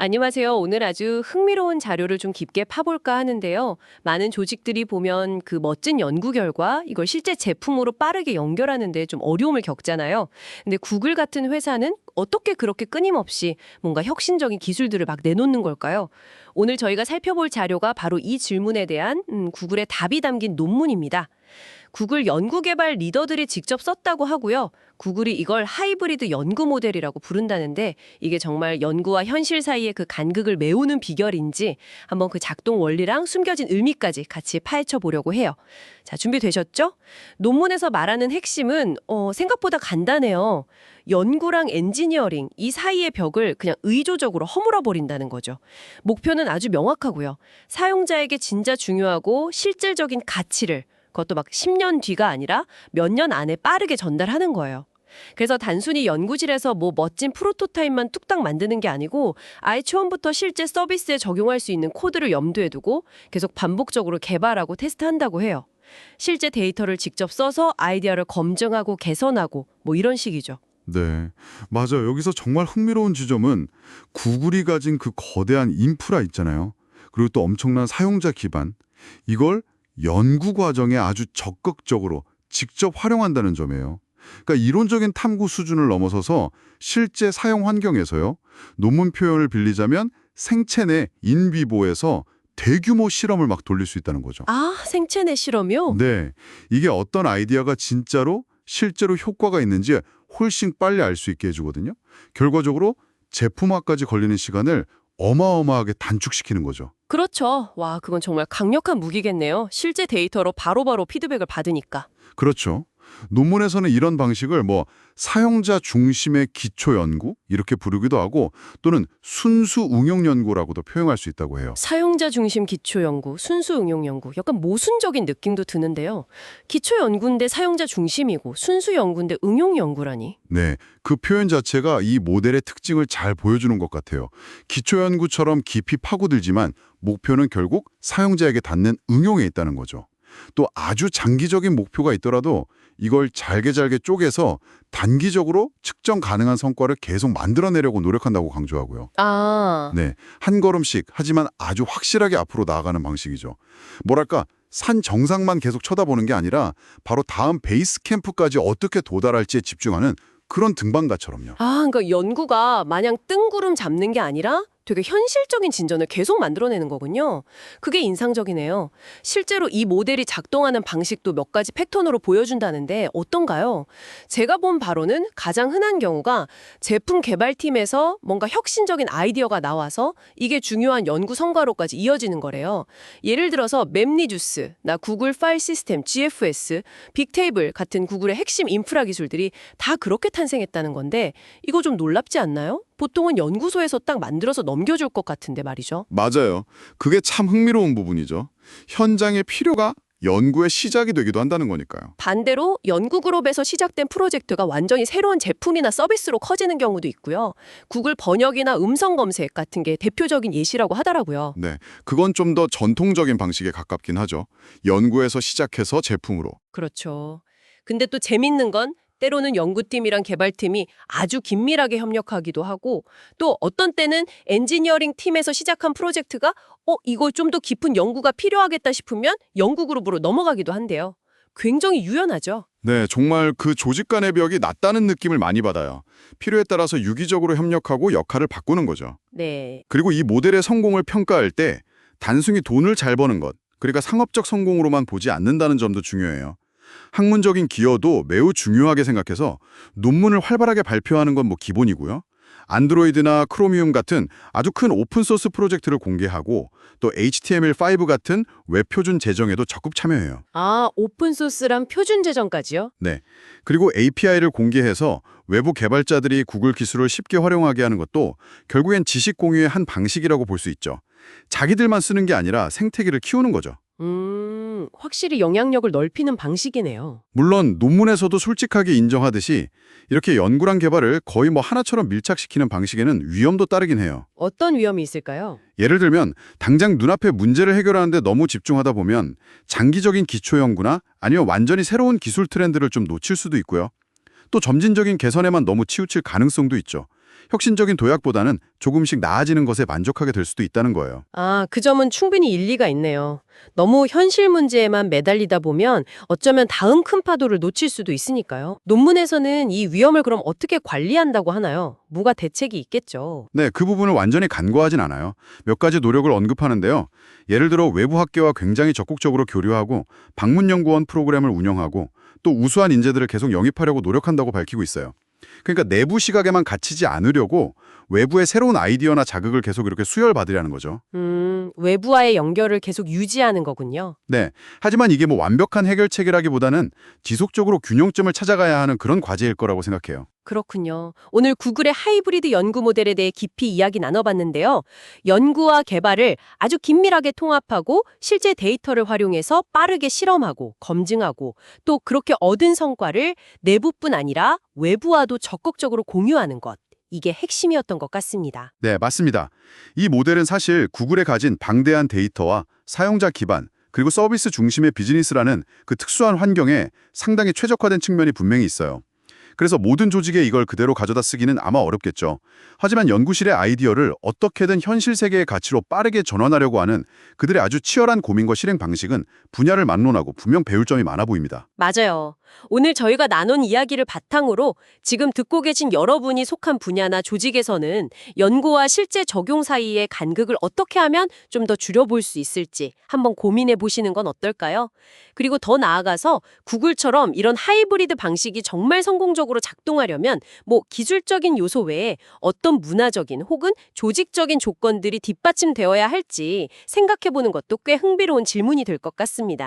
안녕하세요. 오늘 아주 흥미로운 자료를 좀 깊게 파볼까 하는데요. 많은 조직들이 보면 그 멋진 연구 결과 이걸 실제 제품으로 빠르게 연결하는데 좀 어려움을 겪잖아요. 근데 구글 같은 회사는 어떻게 그렇게 끊임없이 뭔가 혁신적인 기술들을 막 내놓는 걸까요? 오늘 저희가 살펴볼 자료가 바로 이 질문에 대한 음, 구글의 답이 담긴 논문입니다. 구글 연구개발 리더들이 직접 썼다고 하고요. 구글이 이걸 하이브리드 연구 모델이라고 부른다는데 이게 정말 연구와 현실 사이의 그 간극을 메우는 비결인지 한번 그 작동 원리랑 숨겨진 의미까지 같이 파헤쳐 보려고 해요. 자, 준비되셨죠? 논문에서 말하는 핵심은 어, 생각보다 간단해요. 연구랑 엔지니어링 이 사이의 벽을 그냥 의조적으로 허물어 버린다는 거죠. 목표는 아주 명확하고요. 사용자에게 진짜 중요하고 실질적인 가치를 그것도 막 10년 뒤가 아니라 몇 년 안에 빠르게 전달하는 거예요. 그래서 단순히 연구실에서 뭐 멋진 프로토타입만 뚝딱 만드는 게 아니고 아예 처음부터 실제 서비스에 적용할 수 있는 코드를 염두에 두고 계속 반복적으로 개발하고 테스트한다고 해요. 실제 데이터를 직접 써서 아이디어를 검증하고 개선하고 뭐 이런 식이죠. 네, 맞아요. 여기서 정말 흥미로운 지점은 구글이 가진 그 거대한 인프라 있잖아요. 그리고 또 엄청난 사용자 기반. 이걸 연구 과정에 아주 적극적으로 직접 활용한다는 점이에요. 그러니까 이론적인 탐구 수준을 넘어서서 실제 사용 환경에서요. 논문 표현을 빌리자면 생체 내 인비보에서 대규모 실험을 막 돌릴 수 있다는 거죠. 아, 생체 내 실험이요? 네, 이게 어떤 아이디어가 진짜로 실제로 효과가 있는지 훨씬 빨리 알 수 있게 해주거든요. 결과적으로 제품화까지 걸리는 시간을 어마어마하게 단축시키는 거죠. 그렇죠. 와, 그건 정말 강력한 무기겠네요. 실제 데이터로 바로바로 피드백을 받으니까. 그렇죠. 논문에서는 이런 방식을 뭐 사용자 중심의 기초 연구 이렇게 부르기도 하고 또는 순수 응용 연구라고도 표현할 수 있다고 해요. 사용자 중심 기초 연구, 순수 응용 연구, 약간 모순적인 느낌도 드는데요. 기초 연구인데 사용자 중심이고 순수 연구인데 응용 연구라니. 네, 그 표현 자체가 이 모델의 특징을 잘 보여주는 것 같아요. 기초 연구처럼 깊이 파고들지만 목표는 결국 사용자에게 닿는 응용에 있다는 거죠. 또 아주 장기적인 목표가 있더라도 이걸 잘게 잘게 쪼개서 단기적으로 측정 가능한 성과를 계속 만들어내려고 노력한다고 강조하고요. 아, 네, 한 걸음씩 하지만 아주 확실하게 앞으로 나아가는 방식이죠. 뭐랄까 산 정상만 계속 쳐다보는 게 아니라 바로 다음 베이스 캠프까지 어떻게 도달할지에 집중하는 그런 등반가처럼요. 아, 그러니까 연구가 마냥 뜬구름 잡는 게 아니라 되게 현실적인 진전을 계속 만들어내는 거군요. 그게 인상적이네요. 실제로 이 모델이 작동하는 방식도 몇 가지 패턴으로 보여준다는데 어떤가요? 제가 본 바로는 가장 흔한 경우가 제품 개발팀에서 뭔가 혁신적인 아이디어가 나와서 이게 중요한 연구 성과로까지 이어지는 거래요. 예를 들어서 맵리주스, 나 구글 파일 시스템, GFS, 빅테이블 같은 구글의 핵심 인프라 기술들이 다 그렇게 탄생했다는 건데 이거 좀 놀랍지 않나요? 보통은 연구소에서 딱 만들어서 넘겨줄 것 같은데 말이죠. 맞아요. 그게 참 흥미로운 부분이죠. 현장의 필요가 연구의 시작이 되기도 한다는 거니까요. 반대로 연구 그룹에서 시작된 프로젝트가 완전히 새로운 제품이나 서비스로 커지는 경우도 있고요. 구글 번역이나 음성 검색 같은 게 대표적인 예시라고 하더라고요. 네, 그건 좀 더 전통적인 방식에 가깝긴 하죠. 연구에서 시작해서 제품으로. 그렇죠. 근데 또 재밌는 건 때로는 연구팀이랑 개발팀이 아주 긴밀하게 협력하기도 하고 또 어떤 때는 엔지니어링 팀에서 시작한 프로젝트가 어 이거 좀 더 깊은 연구가 필요하겠다 싶으면 연구 그룹으로 넘어가기도 한대요. 굉장히 유연하죠. 네, 정말 그 조직 간의 벽이 낮다는 느낌을 많이 받아요. 필요에 따라서 유기적으로 협력하고 역할을 바꾸는 거죠. 네. 그리고 이 모델의 성공을 평가할 때 단순히 돈을 잘 버는 것, 그러니까 상업적 성공으로만 보지 않는다는 점도 중요해요. 학문적인 기여도 매우 중요하게 생각해서 논문을 활발하게 발표하는 건 뭐 기본이고요. 안드로이드나 크로미움 같은 아주 큰 오픈소스 프로젝트를 공개하고 또 HTML5 같은 웹 표준 제정에도 적극 참여해요. 아 오픈소스랑 표준 제정까지요? 네. 그리고 API를 공개해서 외부 개발자들이 구글 기술을 쉽게 활용하게 하는 것도 결국엔 지식 공유의 한 방식이라고 볼 수 있죠. 자기들만 쓰는 게 아니라 생태계를 키우는 거죠. 음, 확실히 영향력을 넓히는 방식이네요. 물론 논문에서도 솔직하게 인정하듯이 이렇게 연구랑 개발을 거의 뭐 하나처럼 밀착시키는 방식에는 위험도 따르긴 해요. 어떤 위험이 있을까요? 예를 들면 당장 눈앞에 문제를 해결하는데 너무 집중하다 보면 장기적인 기초 연구나 아니면 완전히 새로운 기술 트렌드를 좀 놓칠 수도 있고요. 또 점진적인 개선에만 너무 치우칠 가능성도 있죠. 혁신적인 도약보다는 조금씩 나아지는 것에 만족하게 될 수도 있다는 거예요. 아, 그 점은 충분히 일리가 있네요. 너무 현실 문제에만 매달리다 보면 어쩌면 다음 큰 파도를 놓칠 수도 있으니까요. 논문에서는 이 위험을 그럼 어떻게 관리한다고 하나요? 뭐가 대책이 있겠죠. 네, 그 부분을 완전히 간과하진 않아요. 몇 가지 노력을 언급하는데요. 예를 들어 외부 학계와 굉장히 적극적으로 교류하고 방문연구원 프로그램을 운영하고 또 우수한 인재들을 계속 영입하려고 노력한다고 밝히고 있어요. 그러니까 내부 시각에만 갇히지 않으려고 외부의 새로운 아이디어나 자극을 계속 이렇게 수혈받으려는 거죠. 음, 외부와의 연결을 계속 유지하는 거군요. 네. 하지만 이게 뭐 완벽한 해결책이라기보다는 지속적으로 균형점을 찾아가야 하는 그런 과제일 거라고 생각해요. 그렇군요. 오늘 구글의 하이브리드 연구 모델에 대해 깊이 이야기 나눠봤는데요. 연구와 개발을 아주 긴밀하게 통합하고 실제 데이터를 활용해서 빠르게 실험하고 검증하고 또 그렇게 얻은 성과를 내부뿐 아니라 외부와도 적극적으로 공유하는 것. 이게 핵심이었던 것 같습니다. 네, 맞습니다. 이 모델은 사실 구글에 가진 방대한 데이터와 사용자 기반, 그리고 서비스 중심의 비즈니스라는 그 특수한 환경에 상당히 최적화된 측면이 분명히 있어요. 그래서 모든 조직에 이걸 그대로 가져다 쓰기는 아마 어렵겠죠. 하지만 연구실의 아이디어를 어떻게든 현실 세계의 가치로 빠르게 전환하려고 하는 그들의 아주 치열한 고민과 실행 방식은 분야를 막론하고 분명 배울 점이 많아 보입니다. 맞아요. 오늘 저희가 나눈 이야기를 바탕으로 지금 듣고 계신 여러분이 속한 분야나 조직에서는 연구와 실제 적용 사이의 간극을 어떻게 하면 좀 더 줄여볼 수 있을지 한번 고민해 보시는 건 어떨까요? 그리고 더 나아가서 구글처럼 이런 하이브리드 방식이 정말 성공 적으로 작동하려면 뭐 기술적인 요소 외에 어떤 문화적인 혹은 조직적인 조건들이 뒷받침되어야 할지 생각해 보는 것도 꽤 흥미로운 질문이 될 것 같습니다.